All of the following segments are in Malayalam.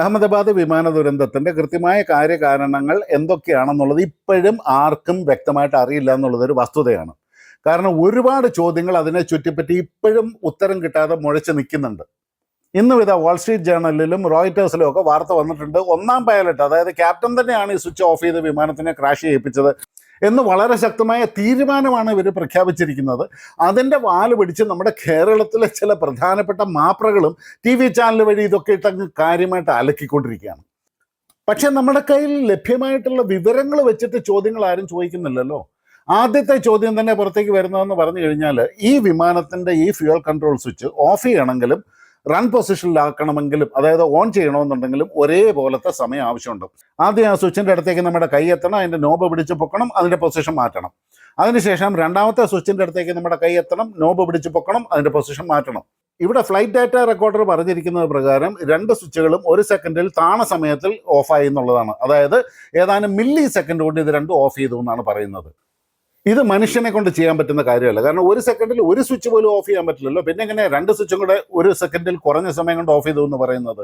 അഹമ്മദാബാദ് വിമാന ദുരന്തത്തിന്റെ കൃത്യമായ കാര്യകാരണങ്ങൾ എന്തൊക്കെയാണെന്നുള്ളത് ഇപ്പോഴും ആർക്കും വ്യക്തമായിട്ട് അറിയില്ല എന്നുള്ളത് ഒരു വസ്തുതയാണ്. കാരണം ഒരുപാട് ചോദ്യങ്ങൾ അതിനെ ചുറ്റിപ്പറ്റി ഇപ്പോഴും ഉത്തരം കിട്ടാതെ മുഴച്ചു നിൽക്കുന്നുണ്ട്. ഇന്നും ഇതാ വാൾസ്ട്രീറ്റ് ജേണലിലും റോയിറ്റേഴ്സിലും ഒക്കെ വാർത്ത വന്നിട്ടുണ്ട്. ഒന്നാം പൈലറ്റ് അതായത് ക്യാപ്റ്റൻ തന്നെയാണ് ഈ സ്വിച്ച് ഓഫ് ചെയ്ത് വിമാനത്തിനെ ക്രാഷ് ചെയ്യിപ്പിച്ചത്. എന്ന് വളരെ ശക്തമായ തീരുമാനമാണ് ഇവർ പ്രഖ്യാപിച്ചിരിക്കുന്നത്. അതിന്റെ വാൽ പിടിച്ച് നമ്മുടെ കേരളത്തിലെ ചില പ്രധാനപ്പെട്ട മാപ്രകളും ടി വി ചാനൽ വഴി ഇതൊക്കെ ഇട്ടങ്ങ് കാര്യമായിട്ട് അലക്കിക്കൊണ്ടിരിക്കുകയാണ്. പക്ഷെ നമ്മുടെ കയ്യിൽ ലഭ്യമായിട്ടുള്ള വിവരങ്ങൾ വെച്ചിട്ട് ചോദ്യങ്ങൾ ആരും ചോദിക്കുന്നില്ലല്ലോ. ആദ്യത്തെ ചോദ്യം തന്നെ പുറത്തേക്ക് വരുന്നതെന്ന് പറഞ്ഞു കഴിഞ്ഞാൽ ഈ വിമാനത്തിന്റെ ഈ ഫ്യൂൽ കൺട്രോൾ സ്വിച്ച് ഓഫ് ചെയ്യണമെങ്കിലും റൺ പൊസിഷനിലാക്കണമെങ്കിലും അതായത് ഓൺ ചെയ്യണമെന്നുണ്ടെങ്കിലും ഒരേപോലത്തെ സമയം ആവശ്യമുണ്ട്. ആദ്യം ആ സ്വിച്ചിന്റെ അടുത്തേക്ക് നമ്മുടെ കൈ എത്തണം അതിന്റെ നോബ് പിടിച്ച് പൊക്കണം അതിന്റെ പൊസിഷൻ മാറ്റണം. അതിനുശേഷം രണ്ടാമത്തെ സ്വിച്ചിന്റെ അടുത്തേക്ക് നമ്മുടെ കൈ എത്തണം നോബ് പിടിച്ച് പൊക്കണം അതിന്റെ പൊസിഷൻ മാറ്റണം. ഇവിടെ ഫ്ലൈറ്റ് ഡാറ്റ റെക്കോർഡർ പറഞ്ഞിരിക്കുന്നത് പ്രകാരം രണ്ട് സ്വിച്ചുകളും ഒരു സെക്കൻഡിൽ താണ സമയത്തിൽ ഓഫായി എന്നുള്ളതാണ്. അതായത് ഏതാനും മില്ലി സെക്കൻഡ് കൊണ്ട് ഇത് രണ്ടും ഓഫ് ചെയ്തു എന്നാണ് പറയുന്നത്. ഇത് മനുഷ്യനെ കൊണ്ട് ചെയ്യാൻ പറ്റുന്ന കാര്യമല്ല. കാരണം ഒരു സെക്കൻഡിൽ ഒരു സ്വിച്ച് പോലും ഓഫ് ചെയ്യാൻ പറ്റില്ലല്ലോ. പിന്നെ എങ്ങനെ രണ്ട് സ്വിച്ചും കൂടെ ഒരു സെക്കൻഡിൽ കുറഞ്ഞ സമയം കൊണ്ട് ഓഫ് ചെയ്തു എന്ന് പറയുന്നത്.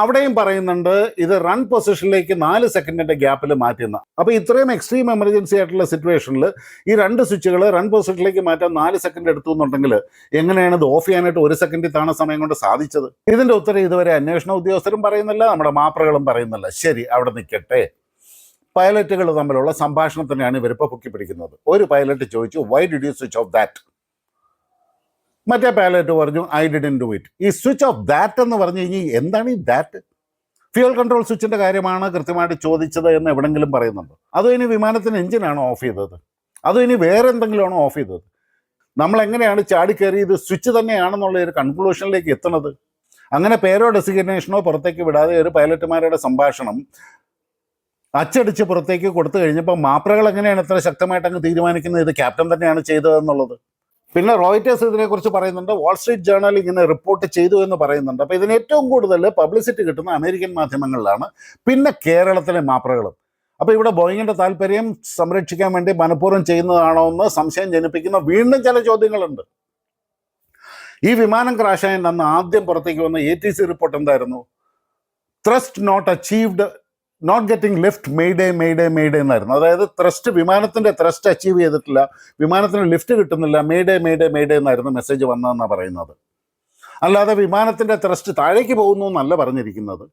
അവിടെയും പറയുന്നുണ്ട് ഇത് റൺ പൊസിഷനിലേക്ക് നാല് സെക്കൻഡിന്റെ ഗ്യാപ്പിൽ മാറ്റുന്ന അപ്പോൾ ഇത്രയും എക്സ്ട്രീം എമർജൻസി ആയിട്ടുള്ള സിറ്റുവേഷനിൽ ഈ രണ്ട് സ്വിച്ചുകൾ റൺ പൊസിഷനിലേക്ക് മാറ്റാൻ നാല് സെക്കൻഡ് എടുത്തു എന്നുണ്ടെങ്കിൽ എങ്ങനെയാണ് ഇത് ഓഫ് ചെയ്യാനായിട്ട് ഒരു സെക്കൻഡിൽ താണ സമയം കൊണ്ട് സാധിച്ചത്? ഇതിന്റെ ഉത്തരം ഇതുവരെ അന്വേഷണ ഉദ്യോഗസ്ഥരും പറയുന്നില്ല നമ്മുടെ മാപ്രകളും പറയുന്നില്ല. ശരി അവിടെ നിൽക്കട്ടെ. പൈലറ്റുകൾ തമ്മിലുള്ള സംഭാഷണത്തിനെയാണ് ഇവരിപ്പോൾ പൊക്കി പിടിക്കുന്നത് ഒരു പൈലറ്റ് ചോദിച്ചു why did you switch off that മറ്റേ പൈലറ്റ് പറഞ്ഞു ഐ ഡിഡിൻ ഡു ഇറ്റ് ഈ സ്വിച്ച് ഓഫ് ദാറ്റ് എന്ന് പറഞ്ഞു കഴിഞ്ഞാൽ എന്താണ് ഈ ദാറ്റ് ഫ്യൂൽ കൺട്രോൾ സ്വിച്ചിന്റെ കാര്യമാണ് കൃത്യമായിട്ട് ചോദിച്ചത് എന്ന് എവിടെങ്കിലും പറയുന്നുണ്ട്? അതോ ഇനി വിമാനത്തിന് എഞ്ചിനാണോ ഓഫ് ചെയ്തത്? അതോ ഇനി വേറെ എന്തെങ്കിലുമാണോ ഓഫ് ചെയ്തത്? നമ്മൾ എങ്ങനെയാണ് ചാടിക്കയറി ഇത് സ്വിച്ച് തന്നെയാണെന്നുള്ള ഒരു കൺക്ലൂഷനിലേക്ക് എത്തുന്നത്? അങ്ങനെ പേരോ ഡെസിഗ്നേഷനോ പുറത്തേക്ക് വിടാതെ ഒരു പൈലറ്റുമാരുടെ സംഭാഷണം അച്ചടിച്ച് പുറത്തേക്ക് കൊടുത്തു കഴിഞ്ഞപ്പോൾ മാപ്രകൾ എങ്ങനെയാണ് ഇത്ര ശക്തമായിട്ട് അങ്ങ് തീരുമാനിക്കുന്നത്? ഇത് ക്യാപ്റ്റൻ തന്നെയാണ് ചെയ്തതെന്നുള്ളത്. പിന്നെ റോയിറ്റേഴ്സ് ഇതിനെക്കുറിച്ച് പറയുന്നുണ്ട്. വാൾസ്ട്രീറ്റ് ജേർണൽ ഇങ്ങനെ റിപ്പോർട്ട് ചെയ്തു എന്ന് പറയുന്നുണ്ട്. അപ്പോൾ ഇതിന് ഏറ്റവും കൂടുതൽ പബ്ലിസിറ്റി കിട്ടുന്ന അമേരിക്കൻ മാധ്യമങ്ങളിലാണ്. പിന്നെ കേരളത്തിലെ മാപ്രകളും. അപ്പോൾ ഇവിടെ ബോയിങ്ങിന്റെ താല്പര്യം സംരക്ഷിക്കാൻ വേണ്ടി മനഃപൂർവം ചെയ്യുന്നതാണോ എന്ന് സംശയം ജനിപ്പിക്കുന്ന വീണ്ടും ചില ചോദ്യങ്ങളുണ്ട്. ഈ വിമാനം ക്രാഷായതിന്റെ അന്ന് ആദ്യം പുറത്തേക്ക് വന്ന എ ടി സി റിപ്പോർട്ട് എന്തായിരുന്നു? Thrust not achieved not getting lift mayday mayday mayday എന്നായിരുന്നു. അതായത് ത്രസ്റ്റ് വിമാനത്തിന്റെ ത്രസ്റ്റ് അച്ചീവ് ചെയ്തിട്ടില്ല. വിമാനത്തിന് ലിഫ്റ്റ് കിട്ടുന്നില്ല. മെയ്ഡേ മെയ്ഡേ മെയ്ഡേ എന്നായിരുന്നു മെസ്സേജ് വന്നതെന്നാണ് പറയുന്നത്. അല്ലാതെ വിമാനത്തിന്റെ ത്രസ്റ്റ് താഴേക്ക് പോകുന്നു എന്നല്ല പറഞ്ഞിരിക്കുന്നത്.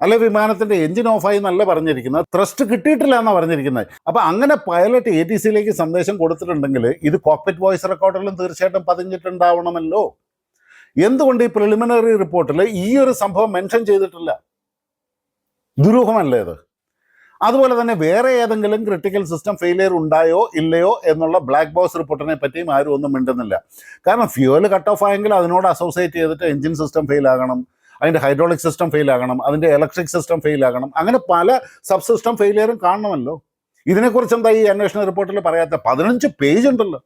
അല്ലെ വിമാനത്തിന്റെ എഞ്ചിൻ ഓഫായി എന്നല്ല പറഞ്ഞിരിക്കുന്നത്. ത്രസ്റ്റ് കിട്ടിയിട്ടില്ല എന്നാണ് പറഞ്ഞിരിക്കുന്നത്. അപ്പൊ അങ്ങനെ പൈലറ്റ് എ ടി സിയിലേക്ക് സന്ദേശം കൊടുത്തിട്ടുണ്ടെങ്കിൽ ഇത് കോക്പിറ്റ് വോയിസ് റെക്കോർഡിലും തീർച്ചയായിട്ടും പതിഞ്ഞിട്ടുണ്ടാവണമല്ലോ. എന്തുകൊണ്ട് ഈ പ്രിലിമിനറി റിപ്പോർട്ടിൽ ഈ ഒരു സംഭവം മെൻഷൻ ചെയ്തിട്ടില്ല? ദുരൂഹമല്ലേ ഇത് അതുപോലെ തന്നെ വേറെ ഏതെങ്കിലും ക്രിട്ടിക്കൽ സിസ്റ്റം ഫെയിലിയർ ഉണ്ടായോ ഇല്ലയോ എന്നുള്ള ബ്ലാക്ക് ബോക്സ് റിപ്പോർട്ടിനെ പറ്റിയും ആരും ഒന്നും മിണ്ടുന്നില്ല. കാരണം ഫ്യൂവൽ കട്ട് ഓഫ് ആയെങ്കിൽ അതിനോട് അസോസിയേറ്റ് ചെയ്തിട്ട് എഞ്ചിൻ സിസ്റ്റം ഫെയിൽ ആകണം അതിന്റെ ഹൈഡ്രോളിക് സിസ്റ്റം ഫെയിൽ ആകണം അതിന്റെ ഇലക്ട്രിക് സിസ്റ്റം ഫെയിൽ ആകണം. അങ്ങനെ പല സബ് സിസ്റ്റം ഫെയിലിയറും കാണണമല്ലോ. ഇതിനെക്കുറിച്ച് എന്താ ഈ അന്വേഷണ റിപ്പോർട്ടിൽ പറയാത്ത പതിനഞ്ച് പേജ് ഉണ്ടല്ലോ.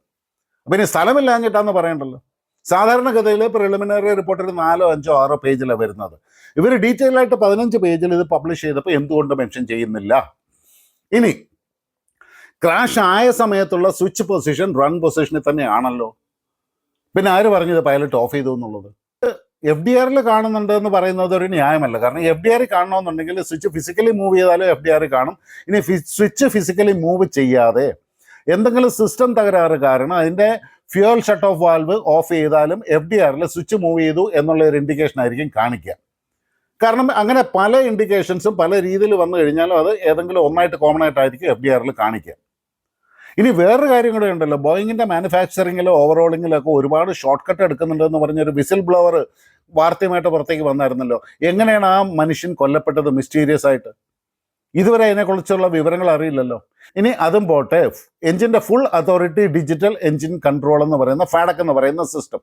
അപ്പം ഇനി സ്ഥലമില്ലാഞ്ഞിട്ടാന്ന് പറയണ്ടല്ലോ. സാധാരണഗതിയിൽ പ്രിലിമിനറി റിപ്പോർട്ടിൽ നാലോ അഞ്ചോ ആറോ പേജിലാണ് വരുന്നത്. ഇവർ ഡീറ്റെയിൽ ആയിട്ട് പതിനഞ്ച് പേജിൽ ഇത് പബ്ലിഷ് ചെയ്തപ്പോൾ എന്തുകൊണ്ട് മെൻഷൻ ചെയ്യുന്നില്ല? ഇനി ക്രാഷ് ആയ സമയത്തുള്ള സ്വിച്ച് പൊസിഷൻ റൺ പൊസിഷനിൽ തന്നെയാണല്ലോ. പിന്നെ ആര് പറഞ്ഞത് പൈലറ്റ് ഓഫ് ചെയ്തു എന്നുള്ളത്? എഫ് ഡി ആറിൽ കാണുന്നുണ്ട് എന്ന് പറയുന്നത് ഒരു ന്യായമല്ല. കാരണം എഫ് ഡി ആർ കാണണമെന്നുണ്ടെങ്കിൽ സ്വിച്ച് ഫിസിക്കലി മൂവ് ചെയ്താലും എഫ് ഡി ആർ കാണും. ഇനി സ്വിച്ച് ഫിസിക്കലി മൂവ് ചെയ്യാതെ എന്തെങ്കിലും സിസ്റ്റം തകരാറ് കാരണം അതിന്റെ fuel shut off valve off ചെയ്താലും എഫ് ഡി ആറിൽ സ്വിച്ച് മൂവ് ചെയ്തു എന്നുള്ള ഒരു ഇൻഡിക്കേഷൻ ആയിരിക്കും കാണിക്കുക. കാരണം അങ്ങനെ പല ഇൻഡിക്കേഷൻസും പല രീതിയിൽ വന്നു കഴിഞ്ഞാലും അത് ഏതെങ്കിലും ഒന്നായിട്ട് കോമൺ ആയിട്ടായിരിക്കും എഫ് ഡി ആറിൽ കാണിക്കുക. ഇനി വേറൊരു കാര്യം കൂടെ ഉണ്ടല്ലോ. ബോയിങ്ങിന്റെ മാനുഫാക്ചറിങ്ങിലോ ഓവറോളിങ്ങിലോ ഒക്കെ ഒരുപാട് ഷോർട്ട് കട്ട് എടുക്കുന്നുണ്ടെന്ന് പറഞ്ഞൊരു വിസിൽ ബ്ലോവർ വാർത്തയുമായിട്ട് പുറത്തേക്ക് വന്നായിരുന്നല്ലോ. എങ്ങനെയാണ് ആ മനുഷ്യൻ കൊല്ലപ്പെട്ടത് മിസ്റ്റീരിയസ് ആയിട്ട്? ഇതുവരെ അതിനെക്കുറിച്ചുള്ള വിവരങ്ങൾ അറിയില്ലല്ലോ. ഇനി അതും പോട്ടെ. എഞ്ചിന്റെ full authority digital engine control എന്ന് പറയുന്ന ഫാഡക് എന്ന് പറയുന്ന സിസ്റ്റം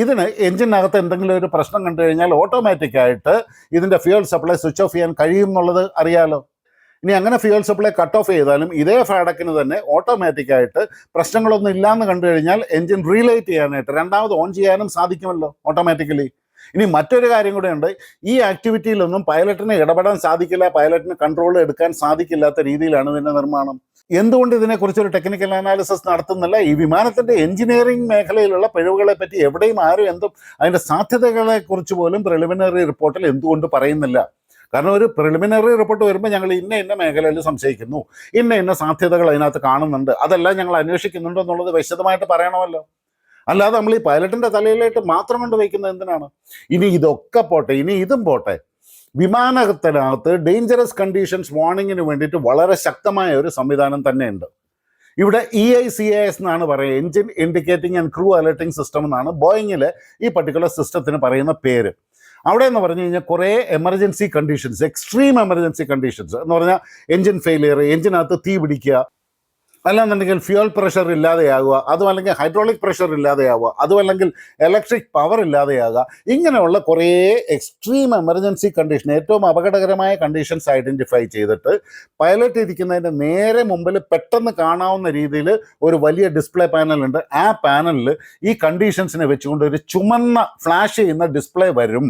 ഇതിന് എഞ്ചിനകത്ത് എന്തെങ്കിലും ഒരു പ്രശ്നം കണ്ടു കഴിഞ്ഞാൽ ഓട്ടോമാറ്റിക്കായിട്ട് ഇതിന്റെ ഫ്യൂൽ സപ്ലൈ സ്വിച്ച് ഓഫ് ചെയ്യാൻ കഴിയും എന്നുള്ളത് അറിയാലോ. ഇനി അങ്ങനെ ഫ്യൂൽ സപ്ലൈ കട്ട് ഓഫ് ചെയ്താലും ഇതേ ഫാഡക്കിന് തന്നെ ഓട്ടോമാറ്റിക്കായിട്ട് പ്രശ്നങ്ങളൊന്നും ഇല്ലാന്ന് കണ്ടു കഴിഞ്ഞാൽ എഞ്ചിൻ റീലൈറ്റ് ചെയ്യാനായിട്ട് രണ്ടാമത് ഓൺ ചെയ്യാനും സാധിക്കുമല്ലോ ഓട്ടോമാറ്റിക്കലി ഇനി മറ്റൊരു കാര്യം കൂടെ ഉണ്ട്. ഈ ആക്ടിവിറ്റിയിലൊന്നും പൈലറ്റിന് ഇടപെടാൻ സാധിക്കില്ല പൈലറ്റിന് കൺട്രോൾ എടുക്കാൻ സാധിക്കില്ലാത്ത രീതിയിലാണ് ഇതിന്റെ നിർമ്മാണം. എന്തുകൊണ്ട് ഇതിനെക്കുറിച്ച് ഒരു ടെക്നിക്കൽ അനാലിസിസ് നടത്തുന്നില്ല? ഈ വിമാനത്തിന്റെ എഞ്ചിനീയറിംഗ് മേഖലയിലുള്ള പിഴവുകളെ പറ്റി എവിടെയും ആരും എന്തും അതിന്റെ സാധ്യതകളെക്കുറിച്ച് പോലും പ്രിലിമിനറി റിപ്പോർട്ടിൽ എന്തുകൊണ്ട് പറയുന്നില്ല? കാരണം ഒരു പ്രിലിമിനറി റിപ്പോർട്ട് വരുമ്പോൾ ഞങ്ങൾ ഇന്ന ഇന്ന മേഖലയിൽ സംശയിക്കുന്നു. ഇന്ന ഇന്ന സാധ്യതകൾ അതിനകത്ത് കാണുന്നുണ്ട്. അതെല്ലാം ഞങ്ങൾ അന്വേഷിക്കുന്നുണ്ടോ എന്നുള്ളത് വിശദമായിട്ട് പറയണമല്ലോ. അല്ലാതെ നമ്മൾ ഈ പൈലറ്റിന്റെ തലയിലായിട്ട് മാത്രം കൊണ്ട് വയ്ക്കുന്നത് എന്തിനാണ്? ഇനി ഇതൊക്കെ പോട്ടെ ഇനി ഇതും പോട്ടെ. വിമാനത്തിനകത്ത് ഡേഞ്ചറസ് കണ്ടീഷൻസ് വാർണിങ്ങിന് വേണ്ടിയിട്ട് വളരെ ശക്തമായ ഒരു സംവിധാനം തന്നെയുണ്ട്. ഇവിടെ E I C A S എന്നാണ് പറയുക engine indicating and crew alerting system എന്നാണ് ബോയിങ്ങിലെ ഈ പർട്ടിക്കുലർ സിസ്റ്റത്തിന് പറയുന്ന പേര്. അവിടെ എന്ന് പറഞ്ഞു കഴിഞ്ഞാൽ കുറേ emergency conditions extreme emergency conditions എന്ന് പറഞ്ഞാൽ എഞ്ചിൻ ഫെയിലിയർ എഞ്ചിനകത്ത് തീ പിടിക്കുക അല്ലാന്നുണ്ടെങ്കിൽ ഫ്യൂൽ പ്രഷർ ഇല്ലാതെയാവുക അതും അല്ലെങ്കിൽ ഹൈഡ്രോളിക് പ്രഷർ ഇല്ലാതെയാവുക അതും അല്ലെങ്കിൽ ഇലക്ട്രിക് പവർ ഇല്ലാതെയാകുക ഇങ്ങനെയുള്ള കുറേ എക്സ്ട്രീം എമർജൻസി കണ്ടീഷൻ ഏറ്റവും അപകടകരമായ കണ്ടീഷൻസ് ഐഡന്റിഫൈ ചെയ്തിട്ട് പൈലറ്റ് ഇരിക്കുന്നതിന്റെ നേരെ മുമ്പിൽ പെട്ടെന്ന് കാണാവുന്ന രീതിയിൽ ഒരു വലിയ ഡിസ്പ്ലേ പാനലുണ്ട് ആ പാനലിൽ ഈ കണ്ടീഷൻസിനെ വെച്ചുകൊണ്ട് ഒരു ചുമന്ന ഫ്ലാഷ് ചെയ്യുന്ന ഡിസ്പ്ലേ വരും.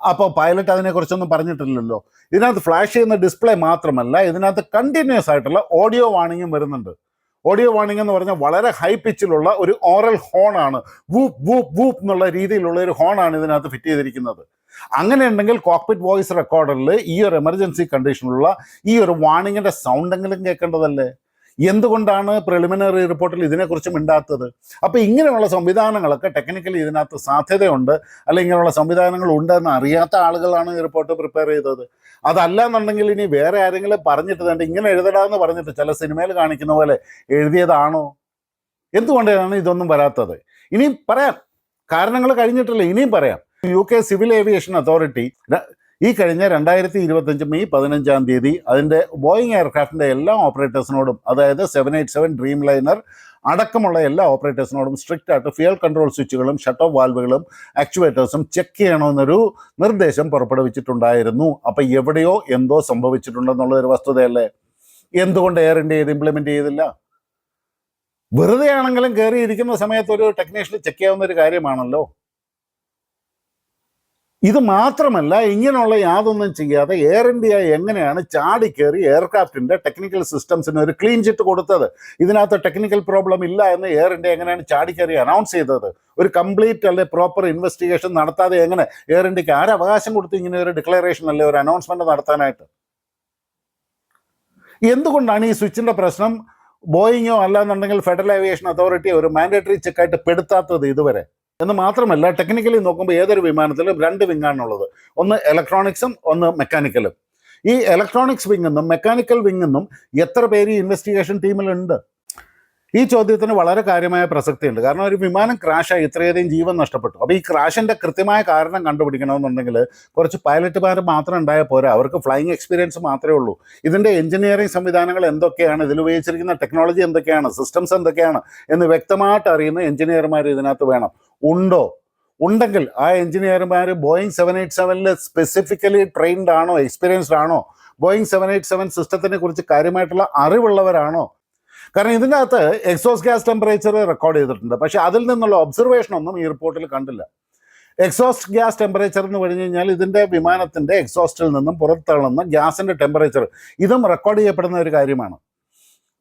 അപ്പോൾ പൈലറ്റ് അതിനെക്കുറിച്ചൊന്നും പറഞ്ഞിട്ടില്ലല്ലോ. ഇതിനകത്ത് ഫ്ലാഷ് ചെയ്യുന്ന ഡിസ്പ്ലേ മാത്രമല്ല ഇതിനകത്ത് കണ്ടിന്യൂസ് ആയിട്ടുള്ള ഓഡിയോ വാണിങ്ങും വരുന്നുണ്ട്. ഓഡിയോ വാണിംഗ് എന്ന് പറഞ്ഞാൽ വളരെ ഹൈ പിച്ചിലുള്ള ഒരു ഓറൽ ഹോണാണ് വൂപ്പ് വൂപ്പ് വൂപ്പ് എന്നുള്ള രീതിയിലുള്ള ഒരു ഹോണാണ് ഇതിനകത്ത് ഫിറ്റ് ചെയ്തിരിക്കുന്നത്. അങ്ങനെ ഉണ്ടെങ്കിൽ കോക്പിറ്റ് വോയിസ് റെക്കോർഡറിൽ ഈ ഒരു എമർജൻസി കണ്ടീഷനിലുള്ള ഈ ഒരു വാണിങ്ങിന്റെ സൗണ്ടെങ്കിലും കേൾക്കേണ്ടതല്ലേ? എന്തുകൊണ്ടാണ് പ്രിലിമിനറി റിപ്പോർട്ടിൽ ഇതിനെക്കുറിച്ച് മിണ്ടാത്തത്? അപ്പോൾ ഇങ്ങനെയുള്ള സംവിധാനങ്ങളൊക്കെ ടെക്നിക്കലി ഇതിനകത്ത് സാധ്യതയുണ്ട്. അല്ലെങ്കിൽ ഇങ്ങനെയുള്ള സംവിധാനങ്ങൾ ഉണ്ടെന്ന് അറിയാത്ത ആളുകളാണ് ഈ റിപ്പോർട്ട് പ്രിപ്പയർ ചെയ്തത്. അതല്ല എന്നുണ്ടെങ്കിൽ ഇനി വേറെ ആരെങ്കിലും പറഞ്ഞിട്ട് തന്നെ ഇങ്ങനെ എഴുതടാന്ന് പറഞ്ഞിട്ട് ചില സിനിമയിൽ കാണിക്കുന്ന പോലെ എഴുതിയതാണോ? എന്തുകൊണ്ടാണ് ഇതൊന്നും വരാത്തത്? ഇനിയും പറയാം. കാരണങ്ങൾ കഴിഞ്ഞിട്ടില്ല. ഇനിയും പറയാം. U K civil aviation authority ഈ കഴിഞ്ഞ രണ്ടായിരത്തി ഇരുപത്തഞ്ച് മെയ് പതിനഞ്ചാം തീയതി അതിന്റെ ബോയിങ് എയർക്രാഫ്റ്റിന്റെ എല്ലാ ഓപ്പറേറ്റേഴ്സിനോടും അതായത് seven eight seven dream liner അടക്കമുള്ള എല്ലാ ഓപ്പറേറ്റേഴ്സിനോടും സ്ട്രിക്റ്റ് ആയിട്ട് ഫ്യൂൽ കൺട്രോൾ സ്വിച്ചുകളും ഷട്ട് ഓഫ് വാൽവുകളും ആക്ച്വേറ്റേഴ്സും ചെക്ക് ചെയ്യണമെന്നൊരു നിർദ്ദേശം പുറപ്പെടുവിച്ചിട്ടുണ്ടായിരുന്നു. അപ്പം എവിടെയോ എന്തോ സംഭവിച്ചിട്ടുണ്ടെന്നുള്ളൊരു വസ്തുതയല്ലേ? എന്തുകൊണ്ട് എയർ ഇന്ത്യ ഇത് ഇംപ്ലിമെന്റ് ചെയ്തില്ല? വെറുതെ ആണെങ്കിലും കയറിയിരിക്കുന്ന സമയത്ത് ഒരു ടെക്നീഷ്യൻ ചെക്ക് ചെയ്യാവുന്ന ഒരു കാര്യമാണല്ലോ. ഇത് മാത്രമല്ല ഇങ്ങനെയുള്ള യാതൊന്നും ചെയ്യാതെ എയർ ഇന്ത്യ എങ്ങനെയാണ് ചാടിക്കേറി എയർക്രാഫ്റ്റിന്റെ ടെക്നിക്കൽ സിസ്റ്റംസിന് ഒരു ക്ലീൻ ചിറ്റ് കൊടുത്തത്? ഇതിനകത്ത് ടെക്നിക്കൽ പ്രോബ്ലം ഇല്ല എന്ന് എയർ ഇന്ത്യ എങ്ങനെയാണ് ചാടിക്കേറി അനൗൺസ് ചെയ്തത്? ഒരു കംപ്ലീറ്റ് അല്ലെ പ്രോപ്പർ ഇൻവെസ്റ്റിഗേഷൻ നടത്താതെ എങ്ങനെ എയർ ഇന്ത്യയ്ക്ക് ആരവകാശം കൊടുത്ത് ഇങ്ങനെ ഒരു ഡിക്ലറേഷൻ അല്ലെ ഒരു അനൗൺസ്മെന്റ് നടത്താനായിട്ട്? എന്തുകൊണ്ടാണ് ഈ സ്വിച്ചിന്റെ പ്രശ്നം? ബോയിങ്ങോ അല്ലാന്നുണ്ടെങ്കിൽ ഫെഡറൽ ഏവിയേഷൻ അതോറിറ്റി ഒരു മാൻഡേറ്ററി ചെക്കായിട്ട് പെടുത്താത്തത് ഇതുവരെ? എന്ന് മാത്രമല്ല ടെക്നിക്കലി നോക്കുമ്പോൾ ഏതൊരു വിമാനത്തിലും രണ്ട് വിങ്ങാണുള്ളത് ഒന്ന് ഇലക്ട്രോണിക്സും ഒന്ന് മെക്കാനിക്കലും ഈ ഇലക്ട്രോണിക്സ് വിങ് എന്നും മെക്കാനിക്കൽ വിങ് എന്നും എത്ര പേര് ഈ ഇൻവെസ്റ്റിഗേഷൻ ടീമിലുണ്ട് ഈ ചോദ്യത്തിന് വളരെ കാര്യമായ പ്രസക്തിയുണ്ട്. കാരണം ഒരു വിമാനം ക്രാഷായി ഇത്രയധികം ജീവൻ നഷ്ടപ്പെട്ടു. അപ്പോൾ ഈ ക്രാഷിന്റെ കൃത്യമായ കാരണം കണ്ടുപിടിക്കണമെന്നുണ്ടെങ്കിൽ കുറച്ച് പൈലറ്റുമാർ മാത്രം ഉണ്ടായാൽ പോരാ. അവർക്ക് ഫ്ലൈയിങ് എക്സ്പീരിയൻസ് മാത്രമേ ഉള്ളൂ. ഇതിന്റെ എഞ്ചിനീയറിംഗ് സംവിധാനങ്ങൾ എന്തൊക്കെയാണ്? ഇതിൽ ഉപയോഗിച്ചിരിക്കുന്ന ടെക്നോളജി എന്തൊക്കെയാണ്? സിസ്റ്റംസ് എന്തൊക്കെയാണ്? എന്ന് വ്യക്തമായിട്ട് അറിയുന്ന എഞ്ചിനീയർമാർ ഇതിനകത്ത് വേണം. ഉണ്ടോ? ഉണ്ടെങ്കിൽ ആ എഞ്ചിനീയർമാർ ബോയിങ് സെവൻ എയ്റ്റ് സെവനിൽ സ്പെസിഫിക്കലി ട്രെയിൻഡ് ആണോ എക്സ്പീരിയൻസ്ഡ് ആണോ? ബോയിങ് സെവൻ എയ്റ്റ് സെവൻ സിസ്റ്റത്തിനെ കുറിച്ച് കാര്യമായിട്ടുള്ള അറിവുള്ളവരാണോ? കാരണം ഇതിന്റെ അകത്ത് എക്സോസ് ഗ്യാസ് ടെമ്പറേച്ചർ റെക്കോർഡ് ചെയ്തിട്ടുണ്ട്. പക്ഷേ അതിൽ നിന്നുള്ള ഒബ്സർവേഷൻ ഒന്നും ഈ റിപ്പോർട്ടിൽ കണ്ടില്ല. എക്സോസ്റ്റ് ഗ്യാസ് ടെമ്പറേച്ചർ എന്ന് പറഞ്ഞു കഴിഞ്ഞാൽ ഇതിന്റെ വിമാനത്തിന്റെ എക്സോസ്റ്റിൽ നിന്നും പുറത്തള്ളുന്ന ഗ്യാസിന്റെ ടെമ്പറേച്ചർ. ഇതും റെക്കോർഡ് ചെയ്യപ്പെടുന്ന ഒരു കാര്യമാണ്.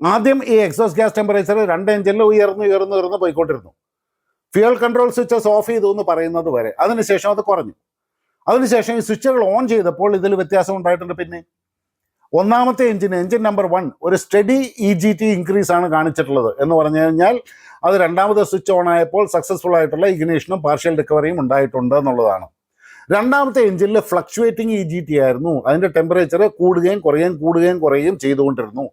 ആദ്യം ഈ എക്സോസ് ഗ്യാസ് ടെമ്പറേച്ചർ രണ്ട് എഞ്ചിനിൽ ഉയർന്നു ഉയർന്നു ഉയർന്നു പോയിക്കൊണ്ടിരുന്നു. ഫ്യൂൽ കൺട്രോൾ സ്വിച്ചസ് ഓഫ് ചെയ്തു എന്ന് പറയുന്നത് വരെ. അതിനുശേഷം അത് കുറഞ്ഞു. അതിനുശേഷം ഈ സ്വിച്ചുകൾ ഓൺ ചെയ്തപ്പോൾ ഇതിൽ വ്യത്യാസം ഉണ്ടായിട്ടുണ്ട് പിന്നെ. ഒന്നാമത്തെ എഞ്ചിൻ എഞ്ചിൻ നമ്പർ വൺ ഒരു study E G T increase ആണ് കാണിച്ചിട്ടുള്ളത് എന്ന് പറഞ്ഞു കഴിഞ്ഞാൽ അത് രണ്ടാമത്തെ സ്വിച്ച് ഓൺ ആയപ്പോൾ സക്സസ്ഫുൾ ആയിട്ടുള്ള ഇഗ്നേഷനും പാർഷ്യൽ റിക്കവറിയും ഉണ്ടായിട്ടുണ്ട് എന്നുള്ളതാണ്. രണ്ടാമത്തെ എഞ്ചിനിൽ ഫ്ലക്ച്വേറ്റിംഗ് ഇ ജി ടി ആയിരുന്നു. അതിന്റെ ടെമ്പറേച്ചർ കൂടുകയും കുറയുകയും കൂടുകയും കുറയുകയും ചെയ്തുകൊണ്ടിരുന്നു.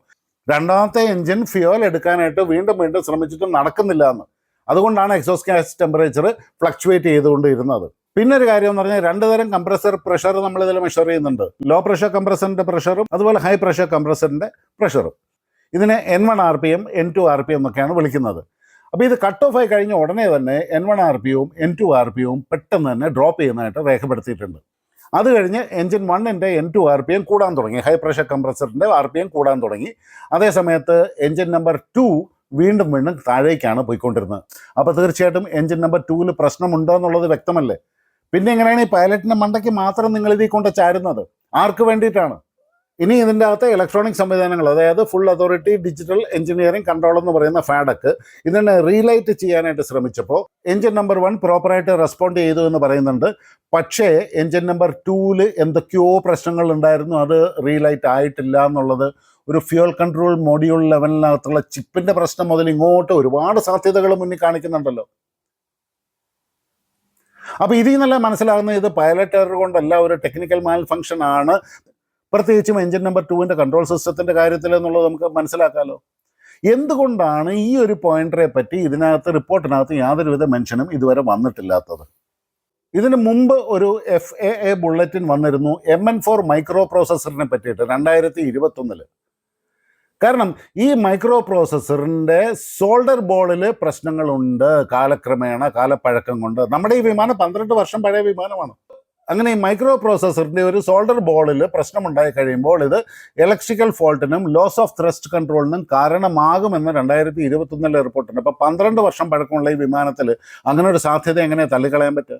രണ്ടാമത്തെ എഞ്ചിൻ ഫ്യൂൽ എടുക്കാനായിട്ട് വീണ്ടും വീണ്ടും ശ്രമിച്ചിട്ടും നടക്കുന്നില്ല എന്ന്. അതുകൊണ്ടാണ് എക്സോസ് ഗ്യാസ് ടെമ്പറേച്ചർ ഫ്ലക്ച്വേറ്റ് ചെയ്തുകൊണ്ടിരുന്നത്. പിന്നെ ഒരു കാര്യം എന്ന് പറഞ്ഞാൽ രണ്ട് തരം കംപ്രസർ പ്രഷർ നമ്മൾ ഇതിൽ മെഷർ ചെയ്യുന്നുണ്ട്. ലോ പ്രഷർ കംപ്രസറിന്റെ പ്രഷറും അതുപോലെ ഹൈ പ്രഷർ കംപ്രസറിന്റെ പ്രഷറും ഇതിനെ N one R P M N two R P M എന്നൊക്കെയാണ് വിളിക്കുന്നത്. അപ്പോൾ ഇത് കട്ട് ഓഫ് ആയി കഴിഞ്ഞ ഉടനെ തന്നെ എൻ വൺ ആർ പി യും എൻ ടു ആർ പി യും പെട്ടെന്ന് തന്നെ ഡ്രോപ്പ് ചെയ്യുന്നതായിട്ട് രേഖപ്പെടുത്തിയിട്ടുണ്ട്. അത് കഴിഞ്ഞ് എൻജിൻ വണ്ണിന്റെ N two R P M കൂടാൻ തുടങ്ങി. ഹൈ പ്രഷർ കംപ്രസറിന്റെ ആർ പി എം കൂടാൻ തുടങ്ങി. അതേസമയത്ത് എൻജിൻ നമ്പർ ടു വീണ്ടും വീണ്ടും താഴേക്കാണ് പോയിക്കൊണ്ടിരുന്നത്. അപ്പോൾ തീർച്ചയായിട്ടും എൻജിൻ നമ്പർ ടൂവിൽ പ്രശ്നമുണ്ടോ എന്നുള്ളത് വ്യക്തമല്ലേ? പിന്നെ എങ്ങനെയാണ് ഈ പൈലറ്റിന്റെ മണ്ടയ്ക്ക് മാത്രം നിങ്ങൾ ഇതിൽ കൊണ്ട് ചാരുന്നത്? ആർക്ക് വേണ്ടിയിട്ടാണ്? ഇനി ഇതിന്റെ അകത്ത് ഇലക്ട്രോണിക് സംവിധാനങ്ങൾ അതായത് full authority digital engineering control എന്ന് പറയുന്ന ഫാഡക്ക് ഇതിനെ റീലൈറ്റ് ചെയ്യാനായിട്ട് ശ്രമിച്ചപ്പോൾ എഞ്ചിൻ നമ്പർ വൺ പ്രോപ്പറായിട്ട് റെസ്പോണ്ട് ചെയ്തു എന്ന് പറയുന്നുണ്ട്. പക്ഷേ എഞ്ചിൻ നമ്പർ ടൂവിൽ എന്തൊക്കെയോ പ്രശ്നങ്ങൾ ഉണ്ടായിരുന്നു. അത് റീലൈറ്റ് ആയിട്ടില്ല എന്നുള്ളത് ഒരു ഫ്യൂൽ കൺട്രോൾ മോഡ്യൂൾ ലെവലിനകത്തുള്ള ചിപ്പിന്റെ പ്രശ്നം മുതൽ ഇങ്ങോട്ട് ഒരുപാട് സാധ്യതകൾ മുന്നിൽ കാണിക്കുന്നുണ്ടല്ലോ. അപ്പൊ ഇതിൽ നിന്നല്ല മനസ്സിലാകുന്നത് ഇത് പൈലറ്റ് എറർ കൊണ്ടല്ല ഒരു ടെക്നിക്കൽ മാൽ ഫംഗ്ഷൻ ആണ്. പ്രത്യേകിച്ചും എഞ്ചിൻ നമ്പർ ടുവിന്റെ കൺട്രോൾ സിസ്റ്റത്തിന്റെ കാര്യത്തിൽ എന്നുള്ളത് നമുക്ക് മനസ്സിലാക്കാമല്ലോ എന്തുകൊണ്ടാണ് ഈ ഒരു പോയിന്ററെ പറ്റി ഇതിനകത്ത് റിപ്പോർട്ടിനകത്ത് യാതൊരുവിധ മെൻഷനും ഇതുവരെ വന്നിട്ടില്ലാത്തത്? ഇതിനു മുമ്പ് ഒരു എഫ് എ എ ബുള്ളറ്റിൻ വന്നിരുന്നു എം എൻ ഫോർ മൈക്രോ പ്രോസസ്സറിനെ പറ്റിയിട്ട് രണ്ടായിരത്തി ഇരുപത്തൊന്നിൽ. കാരണം ഈ മൈക്രോ പ്രോസസ്സറിന്റെ സോൾഡർ ബോളിൽ പ്രശ്നങ്ങളുണ്ട് കാലക്രമേണ കാലപ്പഴക്കം കൊണ്ട്. നമ്മുടെ ഈ വിമാനം പന്ത്രണ്ട് വർഷം പഴയ വിമാനമാണ്. അങ്ങനെ ഈ മൈക്രോ പ്രോസസ്സറിന്റെ ഒരു സോൾഡർ ബോളിൽ പ്രശ്നമുണ്ടായി കഴിയുമ്പോൾ ഇത് ഇലക്ട്രിക്കൽ ഫോൾട്ടിനും ലോസ് ഓഫ് ത്രസ്റ്റ് കൺട്രോളിനും കാരണമാകുമെന്ന് രണ്ടായിരത്തി ഇരുപത്തൊന്നിലെ റിപ്പോർട്ടുണ്ട്. അപ്പോൾ പന്ത്രണ്ട് വർഷം പഴക്കമുള്ള ഈ വിമാനത്തിൽ അങ്ങനെ ഒരു സാധ്യത എങ്ങനെ തള്ളിക്കളയാൻ പറ്റുക?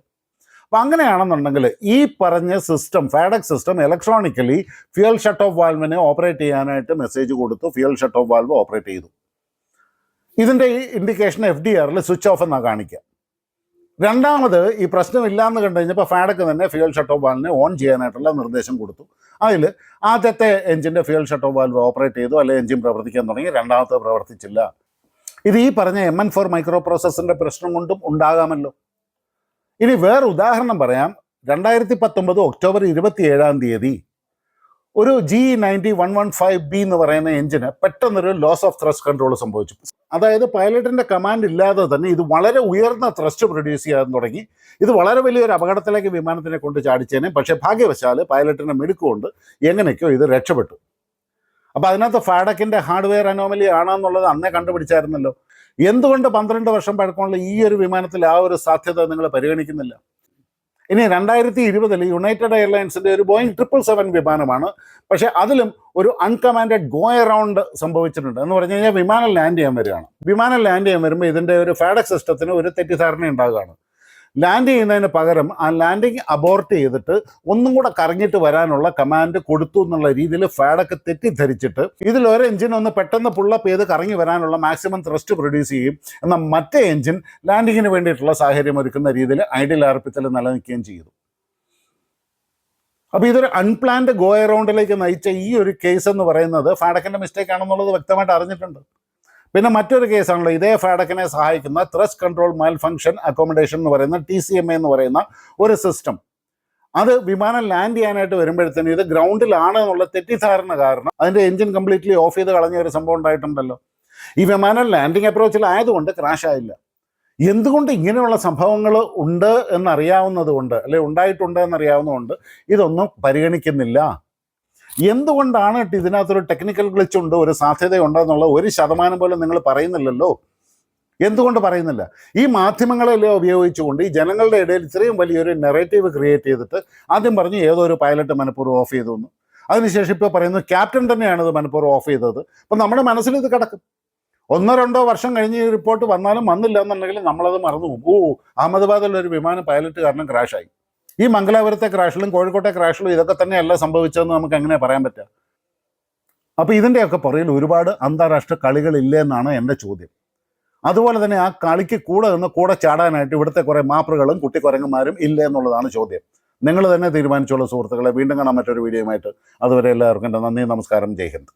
അപ്പൊ അങ്ങനെയാണെന്നുണ്ടെങ്കിൽ ഈ പറഞ്ഞ system FADEC system electronically fuel shut off വാൽവിനെ operate ചെയ്യാനായിട്ട് മെസ്സേജ് കൊടുത്തു fuel shut off valve operate ചെയ്തു. ഇതിന്റെ ഈ ഇൻഡിക്കേഷൻ എഫ് ഡി ആറിൽ സ്വിച്ച് ഓഫ് എന്നാണ് കാണിക്കുക രണ്ടാമത് ഈ പ്രശ്നമില്ല എന്ന് കണ്ടു കഴിഞ്ഞപ്പോൾ ഫാഡക്ക് തന്നെ ഫ്യൂൽ ഷട്ട് ഓഫ് വാൽവിനെ ഓൺ ചെയ്യാനായിട്ടുള്ള നിർദ്ദേശം കൊടുത്തു. അതിൽ ആദ്യത്തെ എഞ്ചിന്റെ fuel shut off valve operate ചെയ്തു അല്ലെങ്കിൽ എഞ്ചിൻ പ്രവർത്തിക്കാൻ തുടങ്ങി രണ്ടാമത്തെ പ്രവർത്തിച്ചില്ല. ഇത് ഈ പറഞ്ഞ എം എൻ ഫോർ മൈക്രോ പ്രോസസ്സിന്റെ പ്രശ്നം കൊണ്ടും ഉണ്ടാകാമല്ലോ. ഇനി വേറെ ഉദാഹരണം പറയാം. രണ്ടായിരത്തി പത്തൊമ്പത് ഒക്ടോബർ ഇരുപത്തി ഏഴാം തീയതി ഒരു G ninety one one five B എന്ന് പറയുന്ന എഞ്ചിന് പെട്ടെന്നൊരു ലോസ് ഓഫ് ത്രസ്റ്റ് കൺട്രോൾ സംഭവിച്ചു. അതായത് പൈലറ്റിന്റെ കമാൻഡ് ഇല്ലാതെ തന്നെ ഇത് വളരെ ഉയർന്ന ത്രസ്റ്റ് പ്രൊഡ്യൂസ് ചെയ്യാൻ തുടങ്ങി. ഇത് വളരെ വലിയൊരു അപകടത്തിലേക്ക് വിമാനത്തിനെ കൊണ്ട് ചാടിച്ചേനെ. പക്ഷേ ഭാഗ്യവശാൽ പൈലറ്റിന്റെ മിടുക്കുകൊണ്ട് എങ്ങനെയൊക്കെയോ ഇത് രക്ഷപ്പെട്ടു. അപ്പോൾ അതിനകത്ത് ഫാഡക്കിന്റെ ഹാർഡ്വെയർ അനോമലി ആണെന്നുള്ളത് അന്നേ കണ്ടുപിടിച്ചായിരുന്നല്ലോ. എന്തുകൊണ്ട് പന്ത്രണ്ട് വർഷം പഴക്കമുള്ള ഈ ഒരു വിമാനത്തിൽ ആ ഒരു സാധ്യത നിങ്ങൾ പരിഗണിക്കുന്നില്ല? ഇനി രണ്ടായിരത്തി ഇരുപതിൽ യുണൈറ്റഡ് എയർലൈൻസിന്റെ ഒരു ബോയിങ് ട്രിപ്പിൾ സെവൻ വിമാനമാണ്. പക്ഷെ അതിലും ഒരു അൺകമാൻഡഡ് ഗോ എറൗണ്ട് സംഭവിച്ചിട്ടുണ്ട്. എന്ന് പറഞ്ഞു കഴിഞ്ഞാൽ വിമാനം ലാൻഡ് ചെയ്യാൻ വരികയാണ്. വിമാനം ലാൻഡ് ചെയ്യാൻ വരുമ്പോൾ ഇതിന്റെ ഒരു ഫാഡക് സിസ്റ്റത്തിന് ഒരു തെറ്റിദ്ധാരണ ഉണ്ടാകുകയാണ് ലാൻഡ് ചെയ്യുന്നതിന് പകരം ആ ലാൻഡിങ് അബോർട്ട് ചെയ്തിട്ട് ഒന്നും കൂടെ കറങ്ങിട്ട് വരാനുള്ള കമാൻഡ് കൊടുത്തു എന്നുള്ള രീതിയിൽ ഫാഡൊക്കെ തെറ്റിദ്ധരിച്ചിട്ട് ഇതിൽ ഒരു എഞ്ചിൻ ഒന്ന് പെട്ടെന്ന് പുള്ളപ്പ് ചെയ്ത് കറങ്ങി വരാനുള്ള മാക്സിമം ത്രസ്റ്റ് പ്രൊഡ്യൂസ് ചെയ്യും. എന്നാൽ മറ്റേ എഞ്ചിൻ ലാൻഡിങ്ങിന് വേണ്ടിയിട്ടുള്ള സാഹചര്യം ഒരുക്കുന്ന രീതിയിൽ ഐഡിയൽ അർപ്പിത്തൽ നിലനിൽക്കുകയും ചെയ്തു. അപ്പോൾ ഇതൊരു അൺപ്ലാൻഡ് ഗോ എറൗണ്ടിലേക്ക് നയിച്ച ഈ ഒരു കേസ് എന്ന് പറയുന്നത് ഫാഡക്കിന്റെ മിസ്റ്റേക്ക് ആണെന്നുള്ളത് വ്യക്തമായിട്ട് അറിഞ്ഞിട്ടുണ്ട്. പിന്നെ മറ്റൊരു കേസാണല്ലോ ഇതേ ഫാഡക്കിനെ സഹായിക്കുന്ന thrust control malfunction accommodation എന്ന് പറയുന്ന ടി സി എം എന്ന് പറയുന്ന ഒരു സിസ്റ്റം അത് വിമാനം ലാൻഡ് ചെയ്യാനായിട്ട് വരുമ്പോഴത്തേനും ഇത് ഗ്രൗണ്ടിലാണ് എന്നുള്ള തെറ്റിദ്ധാരണ കാരണം അതിന്റെ എഞ്ചിൻ കംപ്ലീറ്റ്ലി ഓഫ് ചെയ്ത് കളഞ്ഞ ഒരു സംഭവം ഉണ്ടായിട്ടുണ്ടല്ലോ. ഈ വിമാനം ലാൻഡിംഗ് അപ്രോച്ചിലായതുകൊണ്ട് ക്രാഷ് ആയില്ല. എന്തുകൊണ്ട് ഇങ്ങനെയുള്ള സംഭവങ്ങൾ ഉണ്ട് എന്നറിയാവുന്നത് കൊണ്ട് അല്ലെ ഉണ്ടായിട്ടുണ്ട് എന്നറിയാവുന്നതുകൊണ്ട് ഇതൊന്നും പരിഗണിക്കുന്നില്ല. എന്തുകൊണ്ടാണ് ഇതിനകത്തൊരു ടെക്നിക്കൽ ഗ്ലിച്ച് ഉണ്ട് ഒരു സാധ്യതയുണ്ടെന്നുള്ള ഒരു ശതമാനം പോലും നിങ്ങൾ പറയുന്നില്ലല്ലോ? എന്തുകൊണ്ട് പറയുന്നില്ല? ഈ മാധ്യമങ്ങളെല്ലാം ഉപയോഗിച്ചുകൊണ്ട് ഈ ജനങ്ങളുടെ ഇടയിൽ ഇത്രയും വലിയൊരു നെറേറ്റീവ് ക്രിയേറ്റ് ചെയ്തിട്ട് ആദ്യം പറഞ്ഞു ഏതോ ഒരു പൈലറ്റ് മനഃപൂർവം ഓഫ് ചെയ്തു എന്ന്. അതിനുശേഷം ഇപ്പോൾ പറയുന്നു ക്യാപ്റ്റൻ തന്നെയാണ് ഇത് മനഃപൂർവം ഓഫ് ചെയ്തത്. അപ്പം നമ്മുടെ മനസ്സിൽ ഇത് കിടക്കും. ഒന്നോ രണ്ടോ വർഷം കഴിഞ്ഞ് ഈ റിപ്പോർട്ട് വന്നാലും വന്നില്ല എന്നുണ്ടെങ്കിൽ നമ്മളത് മറന്നു പോകും. ഓ അഹമ്മദാബാദിൽ ഒരു വിമാനം പൈലറ്റ് കാരണം ക്രാഷായി ഈ മംഗലാപുരത്തെ ക്രാഷിലും കോഴിക്കോട്ടെ ക്രാഷിലും ഇതൊക്കെ തന്നെയല്ല സംഭവിച്ചതെന്ന് നമുക്ക് എങ്ങനെ പറയാൻ പറ്റുക? അപ്പോൾ ഇതിന്റെയൊക്കെ പുറകിൽ ഒരുപാട് അന്താരാഷ്ട്ര കളികളില്ലേ എന്നാണ് എന്റെ ചോദ്യം. അതുപോലെ തന്നെ ആ കളിക്ക് കൂടെ നിന്ന് കൂടെ ചാടാനായിട്ട് ഇവിടുത്തെ കുറേ മാപ്പറുകളും കുട്ടിക്കുരങ്ങന്മാരും ഇല്ലേ എന്നുള്ളതാണ് ചോദ്യം. നിങ്ങൾ തന്നെ തീരുമാനിച്ചോളൂ സുഹൃത്തുക്കളെ. വീണ്ടും കാണാൻ മറ്റൊരു വീഡിയോയുമായിട്ട് അതുവരെ എല്ലാവർക്കും എന്റെ നന്ദി നമസ്കാരം ജയ് ഹിന്ദ്.